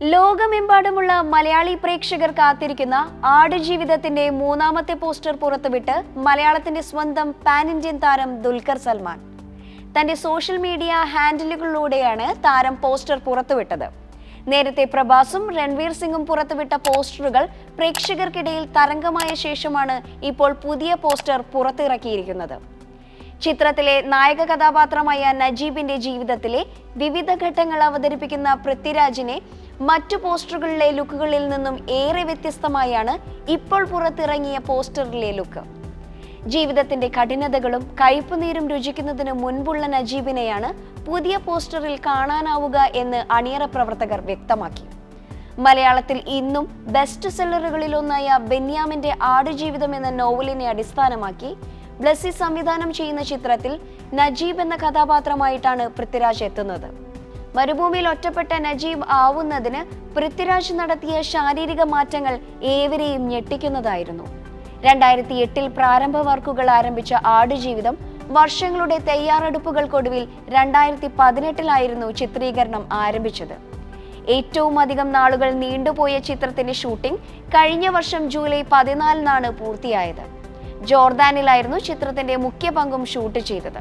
ലോകമെമ്പാടുമുള്ള മലയാളി പ്രേക്ഷകർ കാത്തിരിക്കുന്ന ആടുജീവിതത്തിന്റെ മൂന്നാമത്തെ പോസ്റ്റർ പുറത്തുവിട്ട് മലയാളത്തിന്റെ സ്വന്തം പാൻ ഇന്ത്യൻ താരം ദുൽഖർ സൽമാൻ. തന്റെ സോഷ്യൽ മീഡിയ ഹാൻഡിലുകളിലൂടെയാണ് താരം പോസ്റ്റർ പുറത്തുവിട്ടത്. നേരത്തെ പ്രഭാസും രൺവീർ സിംഗും പുറത്തുവിട്ട പോസ്റ്ററുകൾ പ്രേക്ഷകർക്കിടയിൽ തരംഗമായ ശേഷമാണ് ഇപ്പോൾ പുതിയ പോസ്റ്റർ പുറത്തിറക്കിയിരിക്കുന്നത്. ചിത്രത്തിലെ നായക കഥാപാത്രമായ നജീബിന്റെ ജീവിതത്തിലെ വിവിധ ഘട്ടങ്ങൾ അവതരിപ്പിക്കുന്ന പൃഥ്വിരാജിനെ മറ്റു പോസ്റ്ററുകളിലെ ലുക്കുകളിൽ നിന്നും ഏറെ വ്യത്യസ്തമായാണ് ഇപ്പോൾ പുറത്തിറങ്ങിയ പോസ്റ്ററിലെ ലുക്ക്. ജീവിതത്തിന്റെ കഠിനതകളും കയ്പുനീരും രുചിക്കുന്നതിന് മുൻപുള്ള നജീബിനെയാണ് പുതിയ പോസ്റ്ററിൽ കാണാനാവുക എന്ന് അണിയറ പ്രവർത്തകർ വ്യക്തമാക്കി. മലയാളത്തിൽ ഇന്നും ബെസ്റ്റ് സെല്ലറുകളിലൊന്നായ ബെന്യാമിന്റെ ആടുജീവിതം എന്ന നോവലിനെ അടിസ്ഥാനമാക്കി ബ്ലസ്സി സംവിധാനം ചെയ്യുന്ന ചിത്രത്തിൽ നജീബ് എന്ന കഥാപാത്രമായിട്ടാണ് പൃഥ്വിരാജ് എത്തുന്നത്. മരുഭൂമിയിൽ ഒറ്റപ്പെട്ട നജീബ് ആവുന്നതിന് പൃഥ്വിരാജ് നടത്തിയ ശാരീരിക മാറ്റങ്ങൾ ഏവരെയും ഞെട്ടിക്കുന്നതായിരുന്നു. രണ്ടായിരത്തി എട്ടിൽ പ്രാരംഭ വർക്കുകൾ ആരംഭിച്ച ആടുജീവിതം വർഷങ്ങളുടെ തയ്യാറെടുപ്പുകൾക്കൊടുവിൽ രണ്ടായിരത്തി പതിനെട്ടിലായിരുന്നു ചിത്രീകരണം ആരംഭിച്ചത്. ഏറ്റവും അധികം നാളുകൾ നീണ്ടുപോയ ചിത്രത്തിന്റെ ഷൂട്ടിംഗ് കഴിഞ്ഞ വർഷം ജൂലൈ പതിനാലിനാണ് പൂർത്തിയായത്. ജോർദാനിലായിരുന്നു ചിത്രത്തിന്റെ മുഖ്യ പങ്കും ഷൂട്ട് ചെയ്തത്.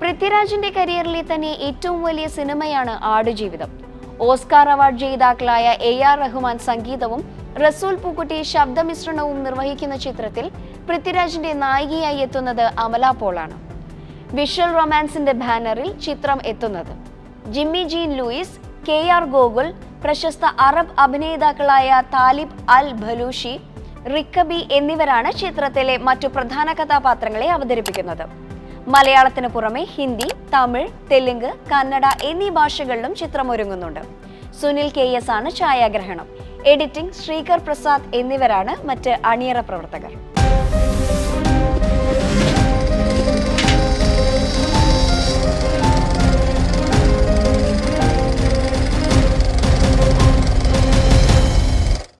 പൃഥ്വിരാജിന്റെ കരിയറിലെ തന്നെ ഏറ്റവും വലിയ സിനിമയാണ് ആടുജീവിതം. ഓസ്കാർ അവാർഡ് ജേതാക്കളായ എ ആർ റഹ്മാൻ സംഗീതവും റസൂൽ പൂക്കുട്ടി ശബ്ദമിശ്രണവും നിർവഹിക്കുന്ന ചിത്രത്തിൽ പൃഥ്വിരാജിന്റെ നായികയായി എത്തുന്നത് അമല പോളാണ്. വിഷ്വൽ റൊമാൻസിന്റെ ബാനറിൽ ചിത്രം എത്തുന്നത്. Jimmy Jean Louis K R Gokul പ്രശസ്ത അറബ് അഭിനേതാക്കളായ താലിബ് അൽ ഭലൂഷി റിക്കബി എന്നിവരാണ് ചിത്രത്തിലെ മറ്റു പ്രധാന കഥാപാത്രങ്ങളെ അവതരിപ്പിക്കുന്നത്. മലയാളത്തിന് പുറമെ ഹിന്ദി തമിഴ് തെലുങ്ക് കന്നഡ എന്നീ ഭാഷകളിലും ചിത്രം ഒരുങ്ങുന്നുണ്ട് സുനിൽ കെ എസ് ആണ് ഛായാഗ്രഹണം. എഡിറ്റിംഗ് ശ്രീകർ പ്രസാദ് എന്നിവരാണ് മറ്റ് അണിയറ പ്രവർത്തകർ.